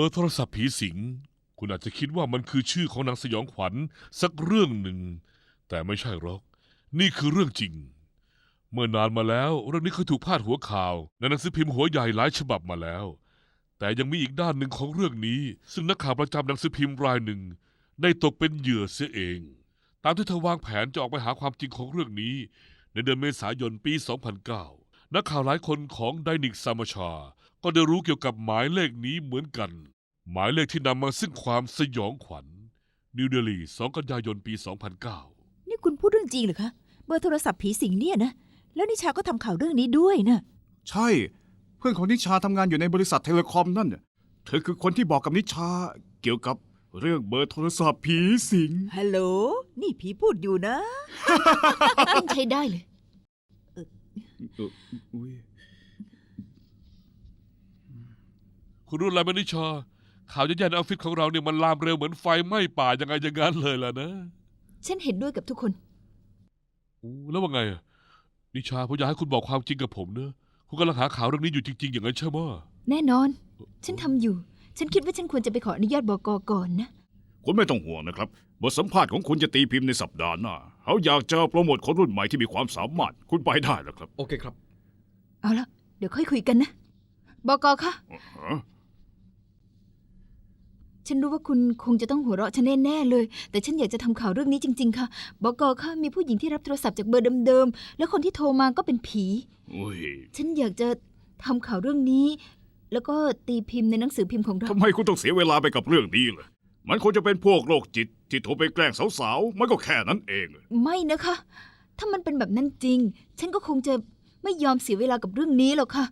เบอร์โทรศัพท์ผีสิง คุณอาจจะคิดว่ามันคือชื่อของนางสยองขวัญสักเรื่องหนึ่ง แต่ไม่ใช่หรอก นี่คือเรื่องจริง เมื่อนานมาแล้วเรื่องนี้เคยถูกพาดหัวข่าวในหนังสือพิมพ์หัวใหญ่หลายฉบับมาแล้ว แต่ยังมีอีกด้านหนึ่งของเรื่องนี้ ซึ่งนักข่าวประจำหนังสือพิมพ์รายหนึ่ง ได้ตกเป็นเหยื่อเสียเอง ตามที่เธอวางแผนจะออกไปหาความจริงของเรื่องนี้ ในเดือนเมษายนปี 2009 นักข่าวหลายคนของไดนิกซามชา ก็ได้รู้เกี่ยวกับหมายเลขนี้เหมือนกัน หมายเลขที่นำมาซึ่งความสยองขวัญ นิวเดลี 2 กันยายนปี 2009 นี่คุณพูดเรื่องจริงเหรือคะ เบอร์โทรศัพท์ผีสิงเนี่ยนะ แล้วนิชาก็ทำข่าวเรื่องนี้ด้วยนะ ใช่ เพื่อนของนิชาทำงานอยู่ในบริษัทเทเลคอมนั่นน่ะเธอคือคนที่บอกกับนิชาเกี่ยวกับเรื่องเบอร์โทรศัพท์ผีสิง ฮัลโหล นี่ผีพูดอยู่นะ ต้องใช้ได้เลยเอ่ออุ๊ย คุณรู้อะไรไหมนิชา ข่าวแย่ๆในออฟฟิศของเราเนี่ยมันลามเร็วเหมือนไฟไหม้ป่ายังไงอย่างนั้นเลยล่ะนะฉันเห็นด้วยกับทุกคน อู้แล้วว่าไงอะนิชาผมอยากให้คุณบอกความจริงกับผมเนอะคุณกำลังหาข่าวเรื่องนี้อยู่จริง ๆ อย่างนั้นใช่ไหมะแน่นอน ฉันทำอยู่ ฉันคิดว่าฉันควรจะไปขออนุญาตบกก่อนนะ คุณไม่ต้องห่วงนะครับ บทสัมภาษณ์ของคุณจะตีพิมพ์ในสัปดาห์หน้าเขาอยากจะโปรโมทคนรุ่นใหม่ที่มีความสามารถ คุณไปได้แล้วครับโอเคครับ เอาละเดี๋ยวค่อยคุยกันนะบกคะ ฮะ ฉันรู้ว่าคุณคงจะต้องหัวเราะฉันแน่ๆเลย แต่ฉันอยากจะทำข่าวเรื่องนี้จริง ๆ ค่ะบกค่ะมีผู้หญิงที่รับโทรศัพท์จากเบอร์เดิมๆ แล้วคนที่โทรมาก็เป็นผี อุ้ยฉันอยากจะทำข่าวเรื่องนี้ แล้วก็ตีพิมพ์ในหนังสือพิมพ์ของเรา ทำไมคุณต้องเสียเวลาไปกับเรื่องนี้ล่ะ มันคงจะเป็นพวกโรคจิต ที่โทรไปแกล้งสาวๆ มันก็แค่นั้นเอง ไม่นะคะ ถ้ามันเป็นแบบนั้นจริง ฉันก็คงจะไม่ยอมเสียเวลากับเรื่องนี้หรอกค่ะ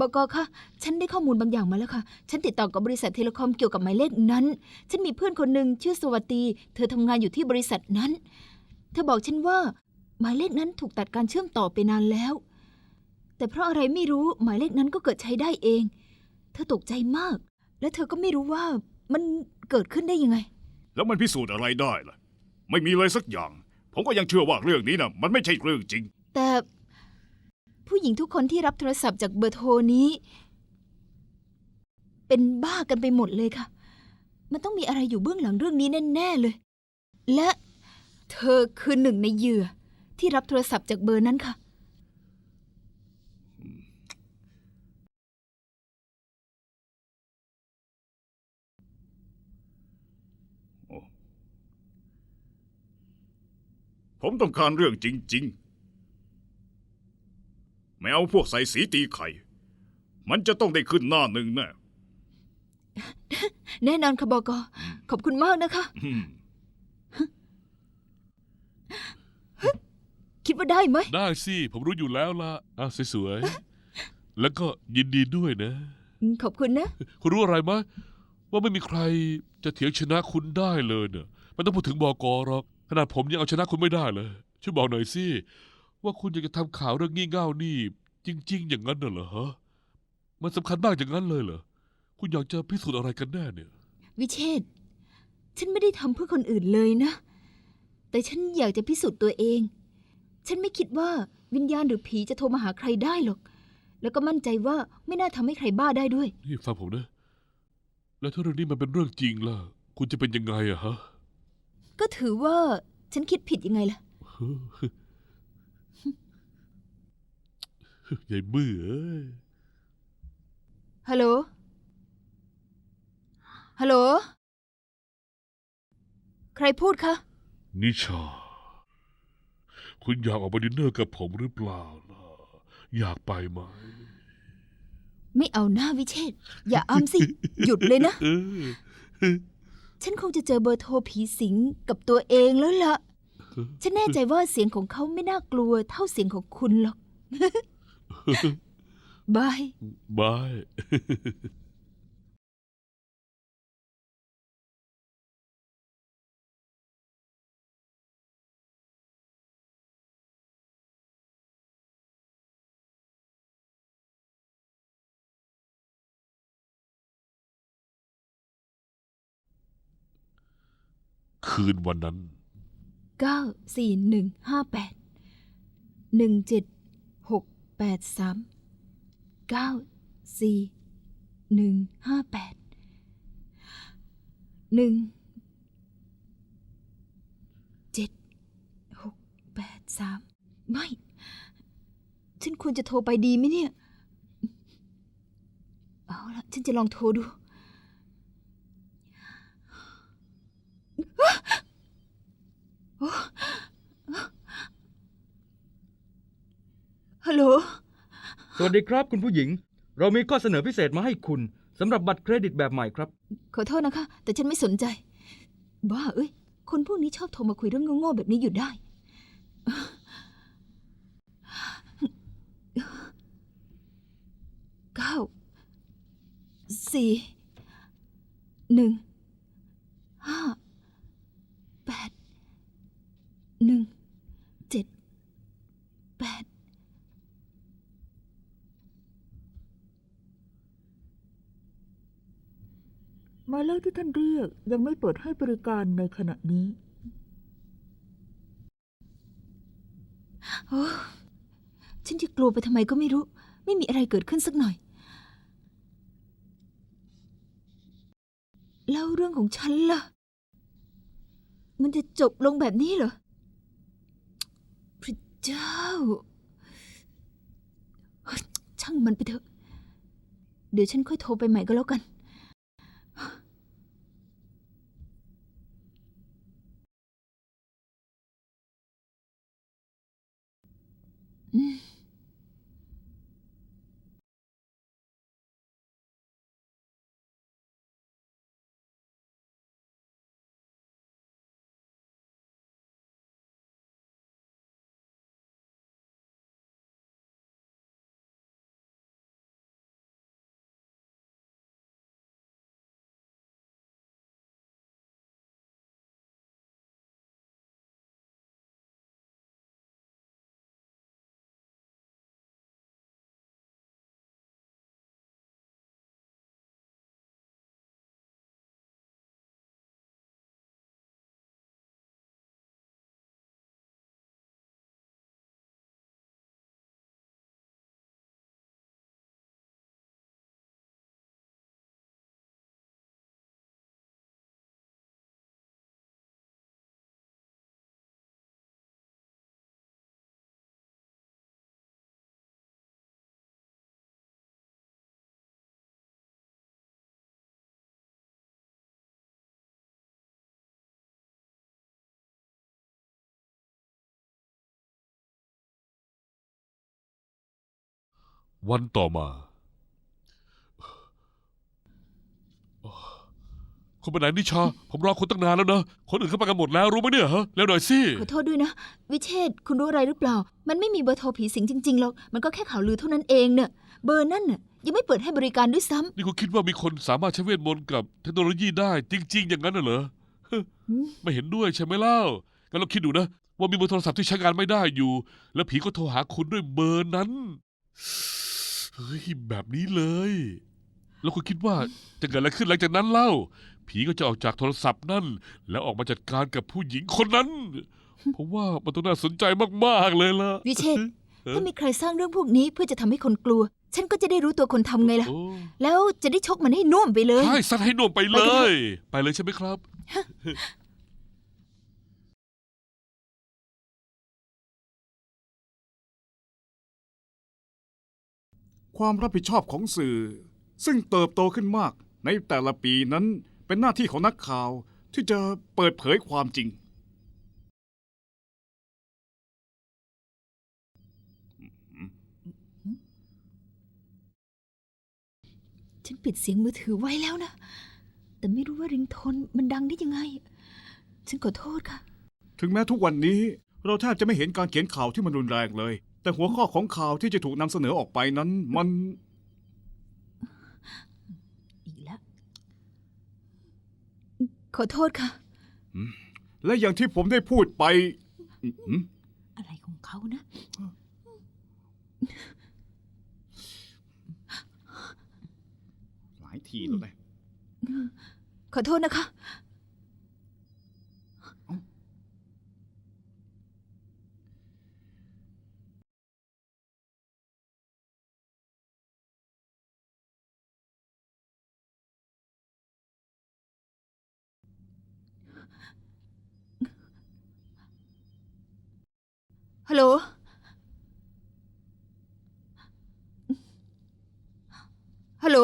บกค่ะฉันได้ข้อมูลบางอย่างมาแล้วค่ะ ฉันติดต่อกับบริษัทเทเลคอมเกี่ยวกับหมายเลขนั้น ฉันมีเพื่อนคนหนึ่งชื่อสวัสดี เธอทำงานอยู่ที่บริษัทนั้น เธอบอกฉันว่า หมายเลขนั้นถูกตัดการเชื่อมต่อไปนานแล้ว แต่เพราะอะไรไม่รู้หมายเลขนั้นก็เกิดใช้ได้เอง เธอตกใจมาก และเธอก็ไม่รู้ว่ามันเกิดขึ้นได้ยังไง แล้วมันพิสูจน์อะไรได้ล่ะ ไม่มีเลยสักอย่าง ผมก็ยังเชื่อว่าเรื่องนี้นะมันไม่ใช่เรื่องจริง แต่ ผู้หญิงทุกคนที่รับโทรศัพท์จากเบอร์โทรนี้ เป็นบ้ากันไปหมดเลยค่ะ มันต้องมีอะไรอยู่เบื้องหลังเรื่องนี้แน่ๆเลย และเธอคือหนึ่งในเหยื่อที่รับโทรศัพท์จากเบอร์นั้นค่ะ ผมต้องการเรื่องจริงๆ ไม่เอาพวกใส่สีตีไข่ มันจะต้องได้ขึ้นหน้าหนึ่งแน่แน่นอนค่ะบอกอขอบคุณมากนะคะ อืมคิดว่าได้ไหม ได้สิ ผมรู้อยู่แล้วล่ะอะสวยๆ แล้วก็ยินดีด้วยนะอืมขอบคุณนะ คุณรู้อะไรไหมะว่าไม่มีใครจะเถียงชนะคุณได้เลยเนี่ยไม่ต้องพูดถึงบอกอหรอก ขนาดผมยังเอาชนะคุณไม่ได้เลย ช่วยบอกหน่อยสิ ว่าคุณอยากจะทำข่าวเรื่องงี่เง่านี่ จริง ๆ อย่างนั้นน่ะเหรอฮะมันสำคัญมากอย่างนั้นเลยเหรอคุณอยากจะพิสูจน์อะไรกันแน่เนี่ย วิเชษฐ์ฉันไม่ได้ทำเพื่อคนอื่นเลยนะ แต่ฉันอยากจะพิสูจน์ตัวเอง ฉันไม่คิดว่าวิญญาณหรือผีจะโทรมาหาใครได้หรอก แล้วก็มั่นใจว่าไม่น่าทำให้ใครบ้าได้ด้วย นี่ฟังผมนะ แล้วถ้าเรื่องนี้มันเป็นเรื่องจริงล่ะ คุณจะเป็นยังไงอะฮะ ก็ถือว่าฉันคิดผิดยังไงล่ะ ใหญ่บื้อเอ้ยฮัลโหล ฮัลโหล ใครพูดคะ นิชา คุณอยากออกมาดินเนอร์กับผมหรือเปล่าล่ะ อยากไปไหม ไม่เอาหน้าวิเชษฐ์อย่าอ้ำสิ หยุดเลยนะ เออ ฉันคงจะเจอเบอร์โทรผีสิงกับตัวเองแล้วล่ะ ฉันแน่ใจว่าเสียงของเขาไม่น่ากลัวเท่าเสียงของคุณหรอก บาย บาย คืนวันนั้นเก้าสี่หนึ่งห้า แปดสามเก้าสี่หนึ่งห้าแปดหนึ่งเจ็ดหกแปดสามไม่ ฉันควรจะโทรไปดีไหมเนี่ย เอาละฉันจะลองโทรดู ฮัล โหลสวัสดีครับคุณผู้หญิง เรามีข้อเสนอพิเศษมาให้คุณสำหรับบัตรเครดิตแบบใหม่ครับ ขอโทษนะคะ แต่ฉันไม่สนใจ บ้าเอ้ย คนพวกนี้ชอบโทรมาคุยเรื่องโง่ๆแบบนี้อยู่ได้ เก้า สี่ หนึ่ง ห้า แปด หนึ่ง เจ็ด แปด หมายเลขที่ท่านเรียกยังไม่เปิดให้บริการในขณะนี้โอ้ฉันจะกลัวไปทำไมก็ไม่รู้ ไม่มีอะไรเกิดขึ้นสักหน่อย แล้วเรื่องของฉันล่ะ มันจะจบลงแบบนี้เหรอ พระเจ้า ช่างมันไปเถอะ เดี๋ยวฉันค่อยโทรไปใหม่ก็แล้วกัน Mm-hmm. วันต่อมาคุณไปไหนนิชา ผมรอคุณตั้งนานแล้วนะ คนอื่นเข้าไปกันหมดแล้วรู้ไหมเนี่ยฮะแล้วหน่อยสิขอโทษด้วยนะ วิเชษฐ์คุณรู้อะไรหรือเปล่า มันไม่มีเบอร์โทรผีสิงจริงๆหรอก มันก็แค่ข่าวลือเท่านั้นเองเนี่ยเบอร์นั่นน่ะยังไม่เปิดให้บริการด้วยซ้ำนี่คุณคิดว่ามีคนสามารถใช้เวทมนต์กับเทคโนโลยีได้จริง ๆ อย่างนั้นน่ะเหรอฮะอืมไม่เห็นด้วยใช่ไหมเล่างั้นเราคิดดูนะ ว่ามีเบอร์โทรศัพท์ที่ใช้งานไม่ได้อยู่ แล้วผีก็โทรหาคุณด้วยเบอร์นั้น เฮ้ยแบบนี้เลย แล้วคุณคิดว่าจะเกิดอะไรขึ้นหลังจากนั้นเล่า ผีก็จะออกจากโทรศัพท์นั่น แล้วออกมาจัดการกับผู้หญิงคนนั้นผมว่ามันต้องน่าสนใจมากๆเลยล่ะ วิเชษฐ์เออ ถ้ามีใครสร้างเรื่องพวกนี้เพื่อจะทำให้คนกลัว ฉันก็จะได้รู้ตัวคนทำไงล่ะ โอ้แล้วจะได้ชกมันให้น่วมไปเลย ใช่ซัดให้น่วมไปเลไปกันเถอะยไปเลยใช่ไหมครับ ความรับผิดชอบของสื่อ ซึ่งเติบโตขึ้นมากในแต่ละปีนั้นเป็นหน้าที่ของนักข่าวที่จะเปิดเผยความจริง ฉันปิดเสียงมือถือไว้แล้วนะ แต่ไม่รู้ว่าริงโทนมันดังได้ยังไง ฉันขอโทษค่ะ ถึงแม้ทุกวันนี้เราแทบจะไม่เห็นการเขียนข่าวที่มันรุนแรงเลย แต่หัวข้อของข่าวที่จะถูกนำเสนอออกไปนั้น มันอีกแล้วขอโทษค่ะ และอย่างที่ผมได้พูดไปอืมอะไรของเขานะ หลายทีแล้วนะ ขอโทษนะคะ ฮัลโหล ฮัลโหล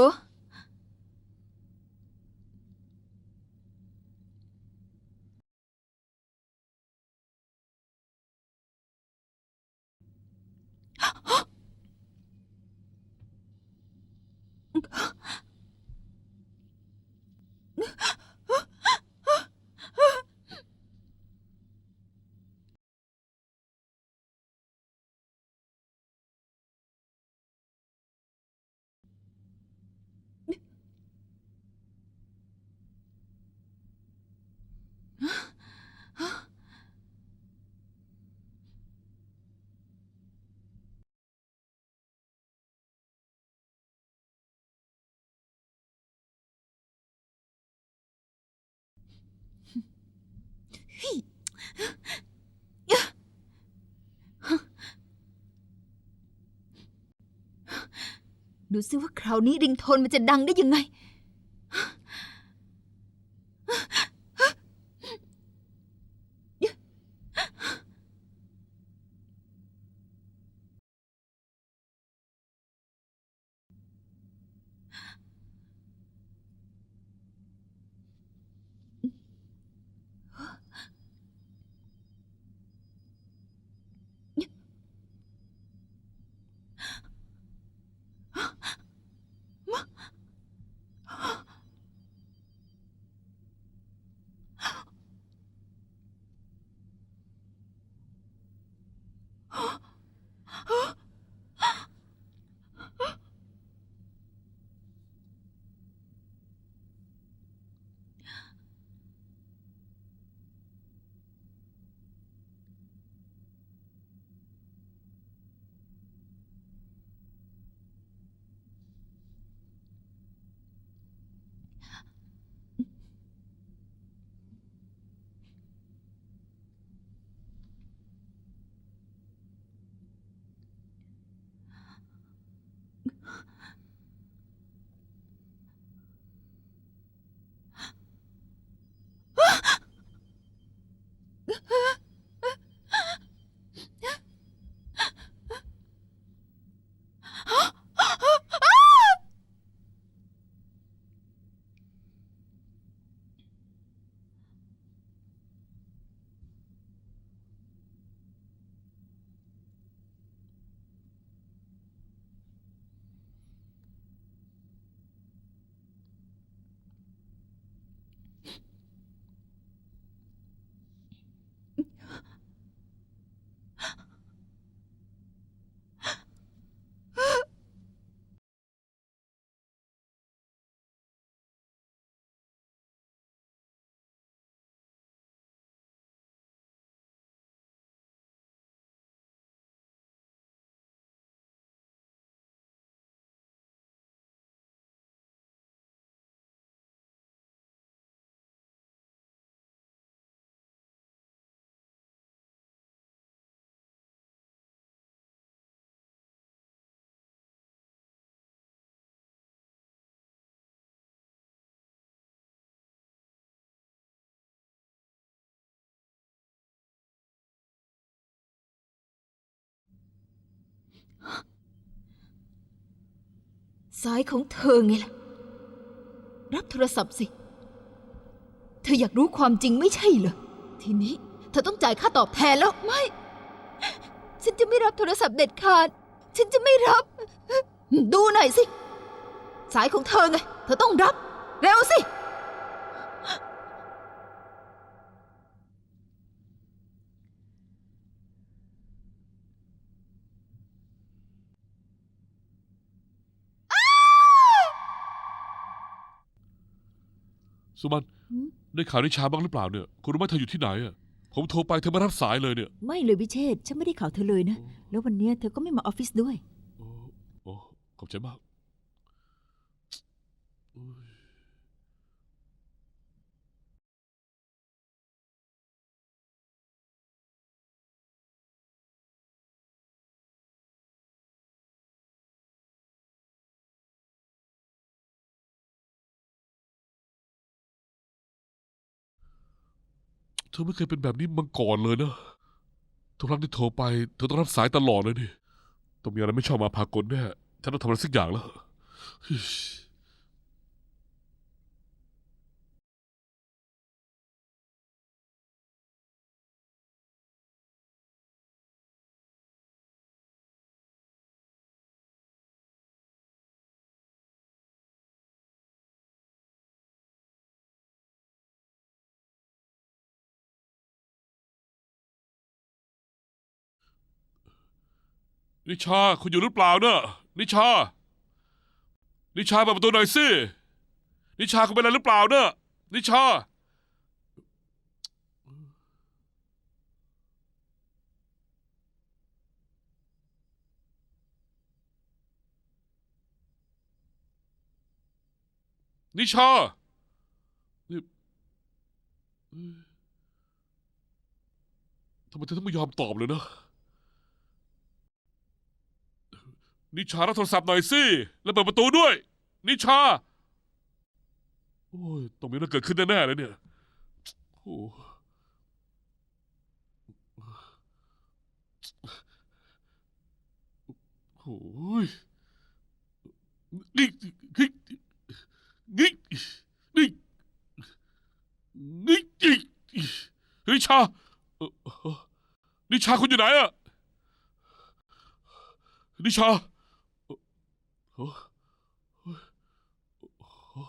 ดูซิว่าคราวนี้ริงโทนมันจะดังได้ยังไง สายของเธอไงล่ะ รับโทรศัพท์สิ เธออยากรู้ความจริงไม่ใช่เหรอ ทีนี้เธอต้องจ่ายค่าตอบแทนแล้ว ไม่ ฉันจะไม่รับโทรศัพท์เด็ดขาด ฉันจะไม่รับ ดูหน่อยสิ สายของเธอไง เธอต้องรับ เร็วสิ สุมันหืมได้ข่าวนิชาบ้างหรือเปล่าเนี่ย คุณรู้ไหมเธออยู่ที่ไหนอะผมโทรไปเธอไม่รับสายเลยเนี่ย ไม่เลยวิเชษฉันไม่ได้ข่าวเธอเลยนะ แล้ววันเนี้ยเธอก็ไม่มาออฟฟิศด้วย โอ้โอ้ขอบใจมากอุ๊ย เธอไม่เคยเป็นแบบนี้มาก่อนเลยนะ ทุกครั้งที่โทรไป เธอต้องรับสายตลอดเลยนี่ ต้องมีอะไรไม่ชอบมาพากลแน่ ฉันต้องทำอะไรสักอย่างแล้ว นิชา คุณอยู่หรือเปล่าเนอะนิชา นิชาเปิดประตูหน่อยสิ นิชาคุณเป็นอะไรหรือเปล่าเนอะนิชา นิชานี่ทำไมเธอต้องไม่ยอมตอบเลยนะ นิชารับโทรศัพท์หน่อยสิ แล้วเปิดประตูด้วย นิชา โอ้ยต้องมีเรื่องเกิดขึ้นแน่ๆเลยเนี่ยโอ้โหยนี่นี่นี่นี่นี่นิชานิชาคุณอยู่ไหนอะนิชา โอ้โอ้โอ้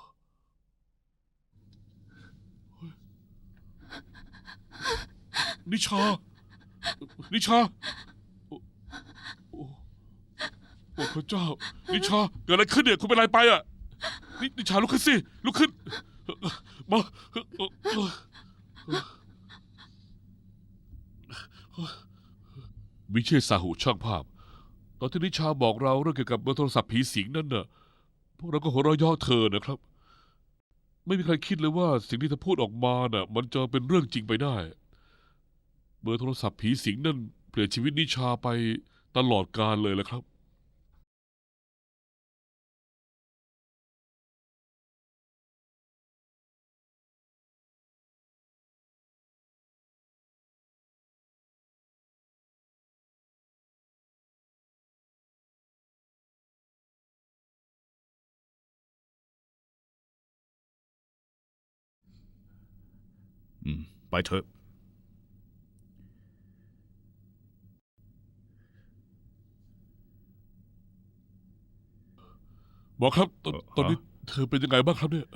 นิชา นิชา โอ้โอ้พระเจ้า นิชา เกิดอะไรขึ้นเนี่ย คุณเป็นอะไรไปอะนินิชาลุกขึ้นสิ ลุกขึ้น มา วิเชษสาหุช่างภาพ อนที่นิชาบอกเราเรื่องเกี่ยวกับเบอร์โทรศัพท์ผีสิงนั่นน่ะ พวกเราก็หัวเราะเย่อเธอนะครับ ไม่มีใครคิดเลยว่าสิ่งที่เธอพูดออกมาน่ะ มันจะเป็นเรื่องจริงไปได้ เบอร์โทรศัพท์ผีสิงนั่นเปลี่ยนชีวิตนิชาไปตลอดกาลเลยแหละครับ อืม ไปเถอะ หมอครับตอนเอ่อตอนนี้เธอเป็นยังไงบ้างครับเนี่ย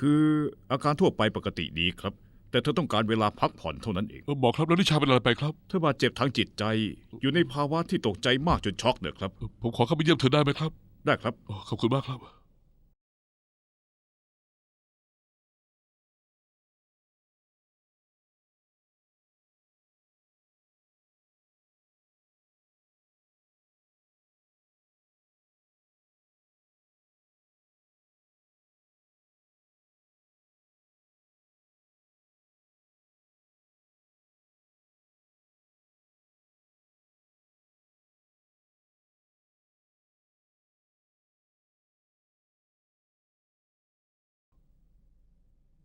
คืออาการทั่วไปปกติดีครับ แต่เธอต้องการเวลาพักผ่อนเท่านั้นเอง เออหมอครับแล้วนิชาเป็นอะไรไปครับเธอบาดเจ็บทางจิตใจ อยู่ในภาวะที่ตกใจมากจนช็อกเนี่ยครับ เออผมขอเข้าไปเยี่ยมเธอได้ไหมครับ ได้ครับอ๋อขอบคุณมากครับ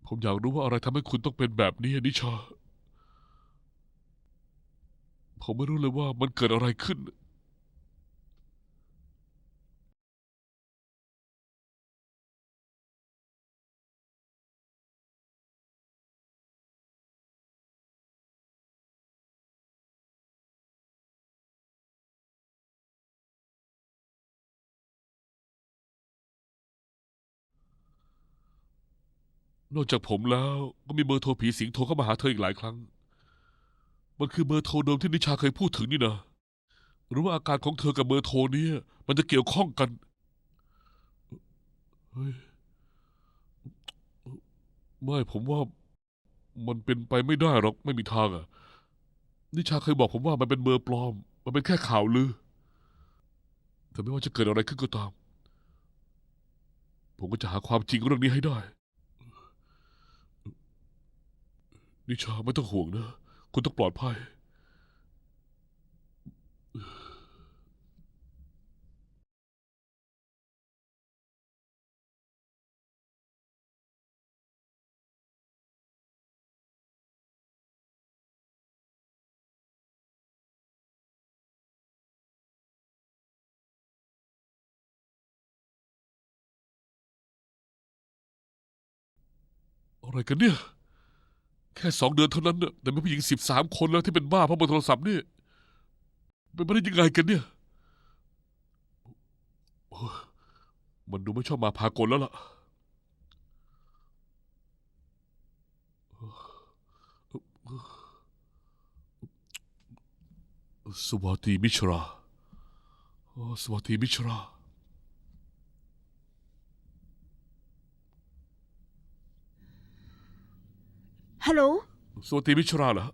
ผมอยากรู้ว่าอะไรทำให้คุณต้องเป็นแบบนี้นิชา ผมไม่รู้เลยว่ามันเกิดอะไรขึ้น นอกจากผมแล้วก็มีเบอร์โทรผีสิงโทรเข้ามาหาเธออีกหลายครั้ง มันคือเบอร์โทรเดิมที่นิชาเคยพูดถึงนี่นะหรือว่าอาการของเธอกับเบอร์โทรนี้มันจะเกี่ยวข้องกันเฮ้ยไม่ผมว่ามันเป็นไปไม่ได้หรอกไม่มีทางอะ นิชาเคยบอกผมว่ามันเป็นเบอร์ปลอม มันเป็นแค่ข่าวลือแต่ไม่ว่าจะเกิดอะไรขึ้นก็ตาม ผมก็จะหาความจริงเรื่องนี้ให้ได้ นิชาไม่ต้องห่วงนะ คุณต้องปลอดภัย อะไรกันเนี่ย แค่สองเดือนเท่านั้นน่ะแต่มีผู้หญิงสิบสามคนแล้วที่เป็นบ้าเพราะบอโทรศัพท์นี่เป็นไปได้ยังไงกันเนี่ยโอ้ยมันดูไม่ชอบมาพากลแล้วล่ะสวัสดีมิชราโอ้สวัสดีมิชรา ฮัลโหล สวัสดีมิชราเหรอ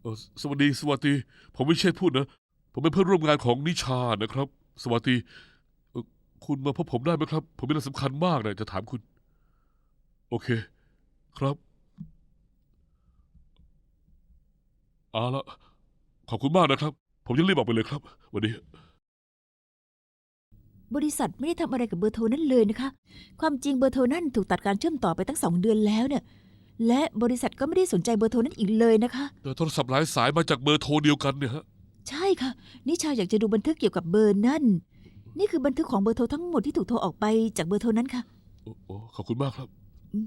เอ่อสวัสดีสวัสดีผมไม่ใช่พูดนะ ผมเป็นเพื่อนร่วมงานของนิชานะครับ สวัสดีเอ่อคุณมาพบผมได้ไหมครับ ผมมีเรื่องสำคัญมากเลยจะถามคุณ โอเค ครับเอาละขอบคุณมากนะครับ ผมจะรีบออกไปเลยครับสวันนี้ บริษัทไม่ได้ทำอะไรกับเบอร์โทรนั้นเลยนะคะ ความจริงเบอร์โทรนั้นถูกตัดการเชื่อมต่อไปตั้งสองเดือนแล้วเนี่ย และบริษัทก็ไม่ได้สนใจเบอร์โทรนั้นอีกเลยนะคะแต่โทรศัพท์หลายสายมาจากเบอร์โทรเดียวกันเนี่ยฮะ ใช่ค่ะ นิชาอยากจะดูบันทึกเกี่ยวกับเบอร์นั่น นี่คือบันทึกของเบอร์โทรทั้งหมดที่ถูกโทรออกไปจากเบอร์โทรนั้นค่ะ โอ้โอ้ขอบคุณมากครับ อืม